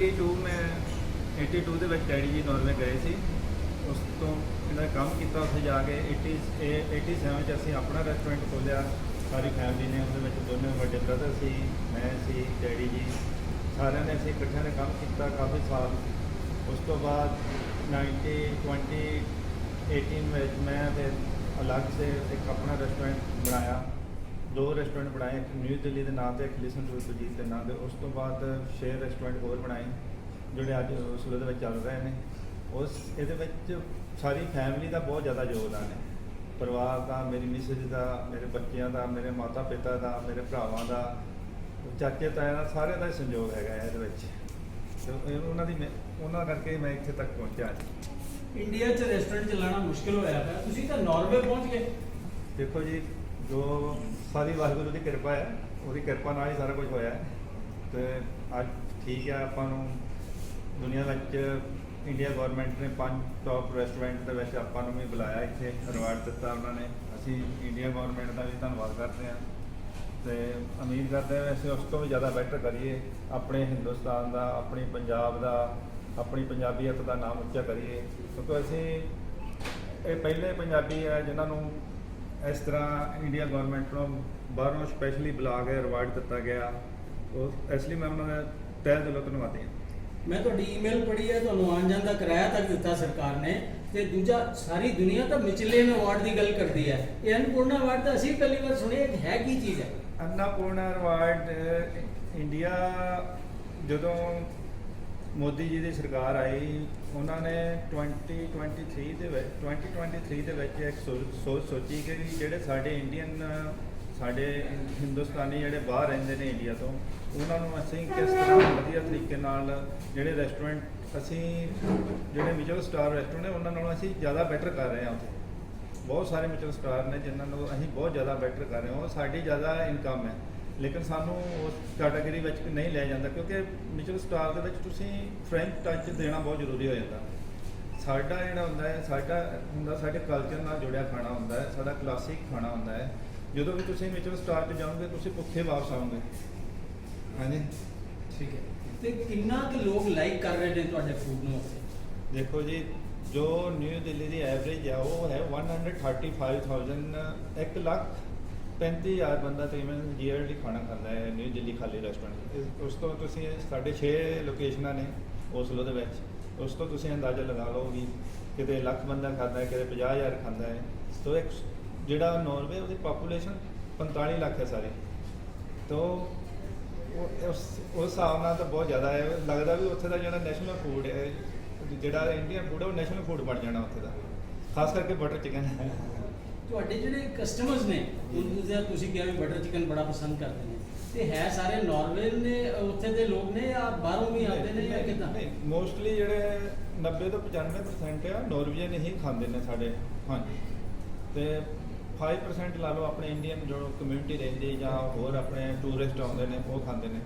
82 ਮੈਂ 82 ਦੇ ਵਿੱਚ ਡੈਡੀ ਜੀ ਨਾਰਵੇ ਗਏ ਸੀ। ਉਸ ਤੋਂ ਇਹਨਾਂ ਨੇ ਕੰਮ ਕੀਤਾ ਉੱਥੇ ਜਾ ਕੇ 80 ਇਹ 87 ਚ ਅਸੀਂ ਆਪਣਾ ਰੈਸਟੋਰੈਂਟ ਖੋਲ੍ਹਿਆ ਸਾਰੀ ਫੈਮਿਲੀ ਨੇ ਉਹਦੇ ਵਿੱਚ ਦੋਨੇ ਵੱਡੇ ਬ੍ਰਦਰ ਸੀ, ਮੈਂ ਸੀ, ਡੈਡੀ ਜੀ। ਸਾਰਿਆਂ ਨੇ ਅਸੀਂ ਇਕੱਠਿਆਂ ਨੇ ਕੰਮ ਕੀਤਾ, ਕਾਫੀ ਸਾਲ। ਉਸ ਤੋਂ ਬਾਅਦ 90 20 18 ਵਿੱਚ ਮੈਂ ਫਿਰ ਅਲੱਗ ਸੇ ਇੱਕ ਆਪਣਾ ਰੈਸਟੋਰੈਂਟ ਬਣਾਇਆ। ਦੋ ਰੈਸਟੋਰੈਂਟ ਬਣਾਏ ਇੱਕ ਨਿਊ ਦਿੱਲੀ ਦੇ ਨਾਮ ਤੇ ਇੱਕ ਲਿਸਨ ਟੂ ਸੁਜੀਤ ਦੇ ਨਾਮ ਤੇ ਉਸ ਤੋਂ ਬਾਅਦ ਛੇ ਰੈਸਟੋਰੈਂਟ ਹੋਰ ਬਣਾਏ ਜਿਹੜੇ ਅੱਜ ਸੂਲੇ ਦੇ ਵਿੱਚ ਚੱਲ ਰਹੇ ਨੇ। ਉਸ ਇਹਦੇ ਵਿੱਚ ਸਾਰੀ ਫੈਮਿਲੀ ਦਾ ਬਹੁਤ ਜ਼ਿਆਦਾ ਯੋਗਦਾਨ ਹੈ। ਪਰਿਵਾਰ ਦਾ ਮੇਰੀ ਮਿਸਿਸ ਦਾ ਮੇਰੇ ਬੱਚਿਆਂ ਦਾ ਮੇਰੇ ਮਾਤਾ ਪਿਤਾ ਦਾ ਮੇਰੇ ਭਰਾਵਾਂ ਦਾ ਚਾਚੇ ਤਾਇਆਂ ਦਾ ਸਾਰਿਆਂ ਦਾ ਹੀ ਸੰਯੋਗ ਹੈਗਾ ਇਹਦੇ ਵਿੱਚ। ਤੇ ਉਹਨਾਂ ਦੀ ਉਹਨਾਂ ਕਰਕੇ ਮੈਂ ਇੱਥੇ ਤੱਕ ਪਹੁੰਚਿਆ ਇੰਡੀਆ 'ਚ ਰੈਸਟੋਰੈਂਟ ਚਲਾਉਣਾ ਮੁਸ਼ਕਿਲ ਹੋਇਆ ਪਿਆ। ਤੁਸੀਂ ਤਾਂ ਨਾਰਵੇ ਪਹੁੰਚ ਗਏ। ਦੇਖੋ ਜੀ ਜੋ ਸਾਰੀ ਵਾਹਿਗੁਰੂ ਦੀ ਕਿਰਪਾ ਹੈ, ਉਹਦੀ ਕਿਰਪਾ ਨਾਲ ਹੀ ਸਾਰਾ ਕੁਝ ਹੋਇਆ ਹੈ। ਤੇ ਅੱਜ ਠੀਕ ਹੈ, ਆਪਾਂ ਨੂੰ ਦੁਨੀਆ ਵਿੱਚ ਇੰਡੀਆ ਗਵਰਨਮੈਂਟ ਨੇ ਪੰਜ ਟੌਪ ਰੈਸਟੋਰੈਂਟ ਦੇ ਵਿੱਚ ਆਪਾਂ ਨੂੰ ਵੀ ਬੁਲਾਇਆ ਇੱਥੇ ਅਵਾਰਡ ਦਿੱਤਾ ਉਹਨਾਂ ਨੇ। ਅਸੀਂ ਇੰਡੀਆ ਗਵਰਨਮੈਂਟ ਦਾ ਵੀ ਧੰਨਵਾਦ ਕਰਦੇ ਹਾਂ। ਤੇ ਉਮੀਦ ਕਰਦੇ ਹਾਂ ਅਸੀਂ ਉਸ ਤੋਂ ਵੀ ਜ਼ਿਆਦਾ ਬੈਟਰ ਕਰੀਏ, ਆਪਣੇ ਹਿੰਦੁਸਤਾਨ ਦਾ, ਆਪਣੀ ਪੰਜਾਬ ਦਾ, ਆਪਣੀ ਪੰਜਾਬੀਅਤ ਦਾ ਨਾਮ ਉੱਚਾ ਕਰੀਏ। ਕਿਉਂਕਿ ਅਸੀਂ ਇਹ ਪਹਿਲੇ ਪੰਜਾਬੀ ਹੈ, ਜਿਨ੍ਹਾਂ ਨੂੰ ਇਸ ਤਰ੍ਹਾਂ ਇੰਡੀਆ ਗਵਰਨਮੈਂਟ ਨੂੰ ਬਾਹਰੋਂ ਸਪੈਸ਼ਲੀ ਬੁਲਾ ਕੇ ਰਿਵਾਰਡ ਦਿੱਤਾ ਗਿਆ। ਉਹ ਇਸ ਲਈ ਮੈਂ ਉਹਨਾਂ ਦਾ ਤਹਿ ਦਿਲੋਂ ਧੰਨਵਾਦੀ ਹਾਂ। ਮੈਂ ਤੁਹਾਡੀ ਈਮੇਲ ਪੜ੍ਹੀ ਹੈ ਤੁਹਾਨੂੰ ਆਉਣ ਜਾਣ ਦਾ ਕਿਰਾਇਆ ਤੱਕ ਦਿੱਤਾ ਸਰਕਾਰ ਨੇ ਤੇ ਦੂਜਾ ਸਾਰੀ ਦੁਨੀਆ ਤਾਂ ਮਿਚਲੇਨ ਅਵਾਰਡ ਦੀ ਗੱਲ ਕਰਦੀ ਹੈ। ਇਹ ਅਨਪੂਰਣਾ ਅਵਾਰਡ ਤਾਂ ਅਸੀਂ ਪਹਿਲੀ ਵਾਰ ਸੁਣਿਆ ਇਹ ਹੈ ਕੀ ਚੀਜ਼ ਹੈ? ਅੰਨਾਪੂਰਣਾ ਰਿਵਾਰਡ ਇੰਡੀਆ ਜਦੋਂ ਮੋਦੀ ਜੀ ਦੀ ਸਰਕਾਰ ਆਈ, ਉਹਨਾਂ ਨੇ 2023 ਦੇ ਵਿੱਚ 2023 ਦੇ ਵਿੱਚ ਇੱਕ ਸੋ- ਸੋਚ ਸੋਚੀ ਕਿ ਜਿਹੜੇ ਸਾਡੇ ਇੰਡੀਅਨ ਸਾਡੇ ਹਿੰਦੁਸਤਾਨੀ ਜਿਹੜੇ ਬਾਹਰ ਰਹਿੰਦੇ ਨੇ ਇੰਡੀਆ ਤੋਂ, ਉਹਨਾਂ ਨੂੰ ਅਸੀਂ ਕਿਸ ਤਰ੍ਹਾਂ ਵਧੀਆ ਤਰੀਕੇ ਨਾਲ ਜਿਹੜੇ ਰੈਸਟੋਰੈਂਟ ਅਸੀਂ ਜਿਹੜੇ ਮਿਚਲ ਸਟਾਰ ਰੈਸਟੋਰੈਂਟ ਨੇ, ਉਹਨਾਂ ਨਾਲੋਂ ਅਸੀਂ ਜ਼ਿਆਦਾ ਬੈਟਰ ਕਰ ਰਹੇ ਹਾਂ ਉੱਥੇ। ਬਹੁਤ ਸਾਰੇ ਮਿਚਲ ਸਟਾਰ ਨੇ ਜਿਨ੍ਹਾਂ ਨੂੰ ਅਸੀਂ ਬਹੁਤ ਜ਼ਿਆਦਾ ਬੈਟਰ ਕਰ ਰਹੇ ਹਾਂ, ਉਹ ਸਾਡੀ ਜ਼ਿਆਦਾ ਇਨਕਮ ਹੈ। ਲੇਕਿਨ ਸਾਨੂੰ ਉਸ ਕੈਟਾਗਰੀ ਵਿੱਚ ਨਹੀਂ ਲਿਆ ਜਾਂਦਾ ਕਿਉਂਕਿ ਮਿਚਲ ਸਟਾਰ ਦੇ ਵਿੱਚ ਤੁਸੀਂ ਫ੍ਰੈਂਚ ਟੱਚ ਦੇਣਾ ਬਹੁਤ ਜ਼ਰੂਰੀ ਹੋ ਜਾਂਦਾ। ਸਾਡਾ ਜਿਹੜਾ ਹੁੰਦਾ ਹੈ ਸਾਡਾ ਹੁੰਦਾ ਸਾਡੇ ਕਲਚਰ ਨਾਲ ਜੁੜਿਆ ਖਾਣਾ ਹੁੰਦਾ ਹੈ ਸਾਡਾ ਕਲਾਸਿਕ ਖਾਣਾ ਹੁੰਦਾ ਹੈ। ਜਦੋਂ ਵੀ ਤੁਸੀਂ ਮਿਚਲ ਸਟਾਰ 'ਚ ਜਾਓਗੇ ਤੁਸੀਂ ਭੁੱਖੇ ਵਾਪਸ ਆਓਗੇ। ਹਾਂਜੀ? ਠੀਕ ਹੈ। ਤੇ ਕਿੰਨਾ ਕੁ ਲੋਕ ਲਾਈਕ ਕਰ ਰਹੇ ਨੇ ਤੁਹਾਡੇ ਫੂਡ ਨੂੰ? ਦੇਖੋ ਜੀ ਜੋ ਨਿਊ ਦਿੱਲੀ ਦੀ ਐਵਰੇਜ ਆ ਉਹ ਹੈ 135000 ਇੱਕ ਲੱਖ 35000 ਬੰਦਾ ਤਕਰੀਬਨ ਈਅਰਲੀ ਖਾਣਾ ਖਾਂਦਾ ਹੈ ਨਿਊ ਦਿੱਲੀ ਖਾਲੀ ਰੈਸਟੋਰੈਂਟ ਉਸ ਤੋਂ ਤੁਸੀਂ ਸਾਡੇ 6 ਲੋਕੇਸ਼ਨਾਂ ਨੇ ਓਸਲੋ ਦੇ ਵਿੱਚ। ਉਸ ਤੋਂ ਤੁਸੀਂ ਅੰਦਾਜ਼ਾ ਲਗਾ ਲਓ ਵੀ ਕਿਤੇ ਲੱਖ ਬੰਦਾ ਖਾਂਦਾ ਹੈ, ਕਿਤੇ 50000 ਖਾਂਦਾ ਹੈ। ਸੋ ਇੱਕ ਜਿਹੜਾ ਨਾਰਵੇ ਉਹਦੀ ਪਾਪੂਲੇਸ਼ਨ 45 ਲੱਖ ਹੈ ਸਾਰੀ। ਤੋਂ ਉਸ ਉਸ ਹਿਸਾਬ ਨਾਲ ਤਾਂ ਬਹੁਤ ਜ਼ਿਆਦਾ ਹੈ। ਲੱਗਦਾ ਵੀ ਉੱਥੇ ਦਾ ਜਿਹੜਾ ਨੈਸ਼ਨਲ ਫੂਡ ਹੈ, ਜਿਹੜਾ ਇੰਡੀਅਨ ਫੂਡ ਹੈ, ਉਹ ਨੈਸ਼ਨਲ ਫੂਡ ਬਣ ਜਾਣਾ ਉੱਥੇ ਦਾ। ਖਾਸ ਕਰਕੇ ਬਟਰ ਚਿਕਨ ਤੁਹਾਡੇ ਜਿਹੜੇ ਕਸਟਮਰਸ ਨੇ ਤੁਸੀਂ ਤੁਸੀਂ ਕਿਹਾ ਵੀ ਬਟਰ ਚਿਕਨ ਬੜਾ ਪਸੰਦ ਕਰਦੇ ਨੇ ਤੇ ਹੈ ਸਾਰੇ ਨਾਰਵੇ ਨੇ ਉੱਥੇ ਦੇ ਲੋਕ ਨੇ ਜਾਂ ਬਾਹਰੋਂ ਵੀ ਆਉਂਦੇ ਨੇ ਜਾਂ ਕਿਦਾਂ? ਮੋਸਟਲੀ ਜਿਹੜੇ 90 ਤੋਂ 95% ਆ ਨੋਰਵੇਜਨ ਹੀ ਖਾਂਦੇ ਨੇ ਸਾਡੇ ਹਾਂਜੀ। ਤੇ 5% ਲਾ ਲਓ ਆਪਣੇ ਇੰਡੀਅਨ ਜੋ ਕਮਿਊਨਿਟੀ ਰਹਿੰਦੀ ਜਾਂ ਹੋਰ ਆਪਣੇ ਟੂਰਿਸਟ ਆਉਂਦੇ ਨੇ ਉਹ ਖਾਂਦੇ ਨੇ।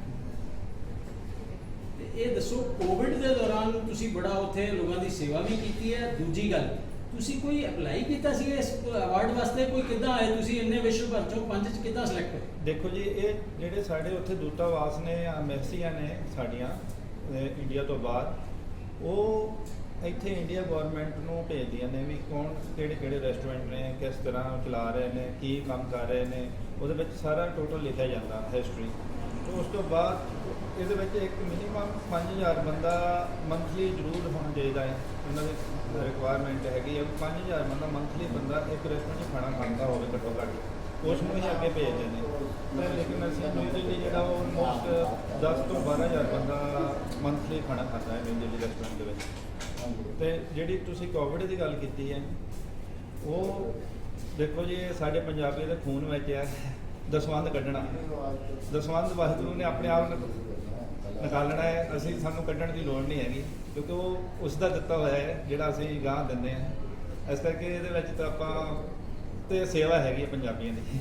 ਤੇ ਇਹ ਦੱਸੋ ਕੋਵਿਡ ਦੇ ਦੌਰਾਨ ਤੁਸੀਂ ਬੜਾ ਉੱਥੇ ਲੋਕਾਂ ਦੀ ਸੇਵਾ ਵੀ ਕੀਤੀ ਹੈ? ਦੂਜੀ ਗੱਲ ਤੁਸੀਂ ਕੋਈ ਅਪਲਾਈ ਕੀਤਾ ਸੀ ਇਸ ਅਵਾਰਡ ਵਾਸਤੇ? ਕੋਈ ਕਿੱਦਾਂ ਆਏ ਤੁਸੀਂ? ਇੰਨੇ ਵਿਸ਼ਵ ਭਰ ਚੋਂ ਪੰਜ ਚ ਕਿੱਦਾਂ ਸਿਲੈਕਟ ਹੋਏ? ਦੇਖੋ ਜੀ, ਇਹ ਜਿਹੜੇ ਸਾਡੇ ਉੱਥੇ ਦੂਤਾਵਾਸ ਨੇ ਐਮਬੈਸੀਆਂ ਨੇ ਸਾਡੀਆਂ ਇੰਡੀਆ ਤੋਂ ਬਾਹਰ, ਉਹ ਇੱਥੇ ਇੰਡੀਆ ਗਵਰਨਮੈਂਟ ਨੂੰ ਭੇਜਦੀਆਂ ਨੇ ਵੀ ਕੌਣ ਕਿਹੜੇ ਕਿਹੜੇ ਰੈਸਟੋਰੈਂਟ ਨੇ, ਕਿਸ ਤਰ੍ਹਾਂ ਚਲਾ ਰਹੇ ਨੇ, ਕੀ ਕੰਮ ਕਰ ਰਹੇ ਨੇ, ਉਹਦੇ ਵਿੱਚ ਸਾਰਾ ਟੋਟਲ ਲਿਖਿਆ ਜਾਂਦਾ ਹਿਸਟਰੀ ਉਸ ਤੋਂ ਬਾਅਦ ਇਹਦੇ ਵਿੱਚ ਇੱਕ ਮਿਨੀਮਮ 5000 ਬੰਦਾ ਮੰਥਲੀ ਜ਼ਰੂਰ ਹੋਣਾ ਚਾਹੀਦਾ ਹੈ। ਉਹਨਾਂ ਦੀ ਰਿਕੁਆਇਰਮੈਂਟ ਹੈਗੀ ਹੈ। 5000 ਬੰਦਾ ਮੰਥਲੀ ਬੰਦਾ ਇੱਕ ਰੈਸਟੋਰੈਂਟ 'ਚ ਖਾਣਾ ਖਾਂਦਾ ਹੋਵੇ ਘੱਟੋ ਘੱਟ। ਉਸ ਨੂੰ ਹੀ ਅੱਗੇ ਭੇਜਦੇ ਨੇ ਤੇ ਲੇਕਿਨ ਅਸੀਂ ਨਿਊ ਜਿਹੜਾ ਉਹ ਆਲਮੋਸਟ 10 ਤੋਂ 12000 ਬੰਦਾ ਮੰਥਲੀ ਖਾਣਾ ਖਾਂਦਾ ਹੈ ਨਿਊ ਰੈਸਟੋਰੈਂਟ ਦੇ ਵਿੱਚ। ਤੇ ਜਿਹੜੀ ਤੁਸੀਂ ਕੋਵਿਡ ਦੀ ਗੱਲ ਕੀਤੀ ਹੈ, ਉਹ ਦੇਖੋ ਜੀ, ਸਾਡੇ ਪੰਜਾਬੀ ਦੇ ਖੂਨ ਵਿੱਚ ਹੈ। ਦਸਵੰਧ ਕੱਢਣਾ। ਦਸਵੰਧ ਵਾਹਿਗੁਰੂ ਨੇ ਆਪਣੇ ਆਪ ਨਿਕਾਲਣਾ ਹੈ। ਅਸੀਂ, ਸਾਨੂੰ ਕੱਢਣ ਦੀ ਲੋੜ ਨਹੀਂ ਹੈਗੀ, ਕਿਉਂਕਿ ਉਹ ਉਸ ਦਾ ਦਿੱਤਾ ਹੋਇਆ ਹੈ, ਜਿਹੜਾ ਅਸੀਂ ਗਾਹ ਦਿੰਦੇ ਹਾਂ। ਇਸ ਕਰਕੇ ਇਹਦੇ ਵਿੱਚ ਤਾਂ ਆਪਾਂ ਤੇ ਸੇਵਾ ਹੈਗੀ ਹੈ ਪੰਜਾਬੀਆਂ ਦੀ।